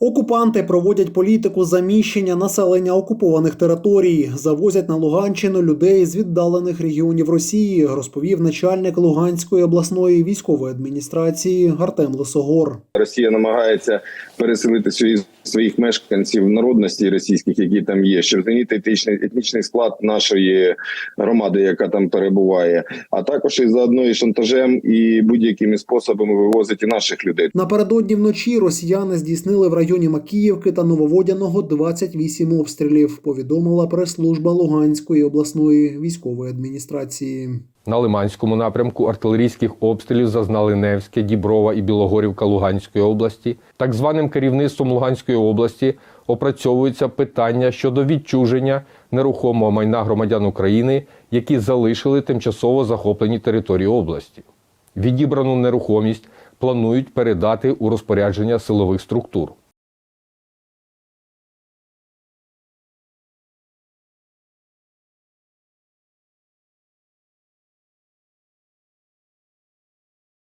Окупанти проводять політику заміщення населення окупованих територій, завозять на Луганщину людей з віддалених регіонів Росії, розповів начальник Луганської обласної військової адміністрації Артем Лисогор. Росія намагається переселити свої своїх мешканців народності російських, які там є, щоб змінити етичний етнічний склад нашої громади, яка там перебуває, а також і заодно і шантажем і будь-якими способами вивозить і наших людей. Напередодні вночі росіяни здійснили в районі Макіївки та Нововодяного 28 обстрілів. Повідомила прес-служба Луганської обласної військової адміністрації. На Лиманському напрямку артилерійських обстрілів зазнали Невське, Діброва і Білогорівка Луганської області. Так званим керівництвом Луганської області опрацьовуються питання щодо відчуження нерухомого майна громадян України, які залишили тимчасово захоплені території області. Відібрану нерухомість планують передати у розпорядження силових структур.